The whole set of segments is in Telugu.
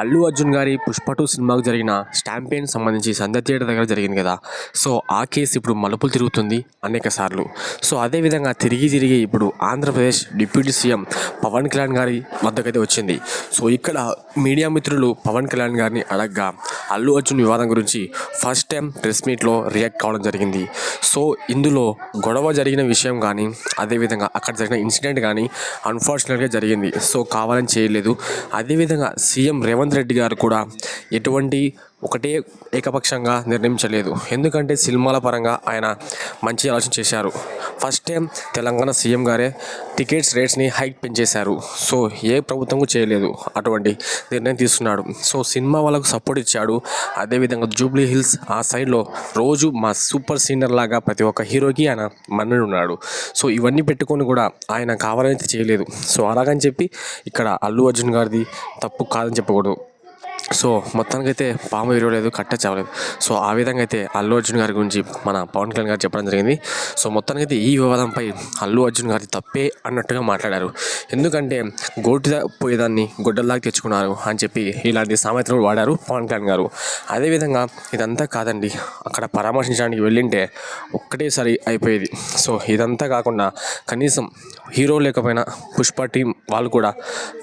అల్లు అర్జున్ గారి పుష్ప టూ సినిమాకు జరిగిన స్టాంపియన్ సంబంధించి సంధ్య థియేటర్ దగ్గర జరిగింది కదా. సో ఆ కేసు ఇప్పుడు మలుపులు తిరుగుతుంది అనేక సార్లు. సో అదేవిధంగా తిరిగి తిరిగి ఇప్పుడు ఆంధ్రప్రదేశ్ డిప్యూటీ సీఎం పవన్ కళ్యాణ్ గారి వద్దకైతే వచ్చింది. సో ఇక్కడ మీడియా మిత్రులు పవన్ కళ్యాణ్ గారిని అడగ్గా అల్లు అర్జున్ వివాదం గురించి ఫస్ట్ టైం ప్రెస్ మీట్లో రియాక్ట్ కావడం జరిగింది. సో ఇందులో గొడవ జరిగిన విషయం కానీ అదేవిధంగా అక్కడ జరిగిన ఇన్సిడెంట్ కానీ అన్ఫార్చునేట్గా జరిగింది. సో కావాలని చేయలేదు. అదేవిధంగా సీఎం రేవంత్ రెడ్డి గారు కూడా ఎటువంటి ఒకటే ఏకపక్షంగా నిర్ణయించలేదు. ఎందుకంటే సినిమాల పరంగా ఆయన మంచి ఆలోచన చేశారు. ఫస్ట్ టైం తెలంగాణ సీఎం గారే టికెట్స్ రేట్స్ని హైక్ పెంచేశారు. సో ఏ ప్రభుత్వం చేయలేదు అటువంటి నిర్ణయం తీసుకున్నాడు. సో సినిమా వాళ్ళకు సపోర్ట్ ఇచ్చాడు. అదేవిధంగా జూబ్లీ హిల్స్ ఆ సైడ్లో రోజు మా సూపర్ సీనియర్ లాగా ప్రతి ఒక్క హీరోకి ఆయన మన్నడు ఉన్నాడు సో ఇవన్నీ పెట్టుకొని కూడా ఆయన కావాలని చేయలేదు. సో అలాగని చెప్పి ఇక్కడ అల్లు అర్జున్ గారిది తప్పు కాదని చెప్పకూడదు. సో మొత్తానికైతే పాము విరవలేదు కట్ట చావలేదు సో ఆ విధంగా అయితే అల్లు అర్జున్ గారి గురించి మన పవన్ కళ్యాణ్ గారు చెప్పడం జరిగింది. సో మొత్తానికైతే ఈ వివాదంపై అల్లు అర్జున్ గారి తప్పే అన్నట్టుగా మాట్లాడారు. ఎందుకంటే గోటి పోయేదాన్ని గొడ్డల్లాగా తెచ్చుకున్నారు అని చెప్పి ఇలాంటి సామెతలు వాడారు పవన్ కళ్యాణ్ గారు. అదేవిధంగా ఇదంతా కాదండి అక్కడ పరామర్శించడానికి వెళ్ళింటే ఒక్కటేసారి అయిపోయేది. సో ఇదంతా కాకుండా కనీసం హీరో లేకపోయినా పుష్ప టీం వాళ్ళు కూడా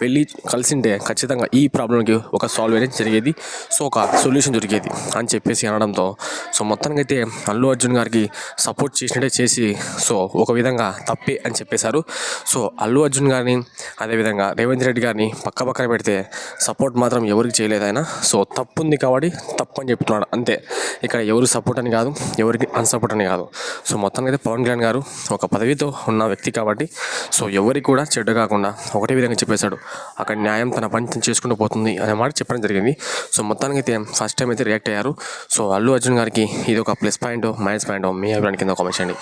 వెళ్ళి కలిసింటే ఖచ్చితంగా ఈ ప్రాబ్లంకి ఒక సాల్వ్ అనేది జరిగేది. సో ఒక సొల్యూషన్ దొరికేది అని చెప్పేసి అనడంతో సో మొత్తానికి అయితే అల్లు అర్జున్ గారికి సపోర్ట్ చేసినట్టే చేసి సో ఒక విధంగా తప్పే అని చెప్పేశారు. సో అల్లు అర్జున్ గారిని అదేవిధంగా రేవంత్ రెడ్డి గారిని పక్క పక్కన పెడితే సపోర్ట్ మాత్రం ఎవరికి చేయలేదు ఆయన. సో తప్పు ఉంది కాబట్టి తప్పు అని చెప్తున్నాడు. అంతే. ఇక్కడ ఎవరు సపోర్ట్ అని కాదు ఎవరికి అన్సపోర్ట్ అని కాదు. సో మొత్తానికి అయితే పవన్ కళ్యాణ్ గారు ఒక పదవితో ఉన్న వ్యక్తి కాబట్టి సో ఎవరికి కూడా చెడ్డ కాకుండా ఒకటే విధంగా చెప్పేశాడు. అక్కడ న్యాయం తన పని చేసుకుంటూ పోతుంది అనే మాట చెప్పడం జరిగింది. సో మొత్తానికి అయితే ఫస్ట్ టైం అయితే రియాక్ట్ అయ్యారు. సో అల్లు అర్జున్ గారికి ఇది ఒక ప్లస్ పాయింట్ మైనస్ పాయింట్ మీ అభిప్రాయం కింద కామెంట్ చేయండి.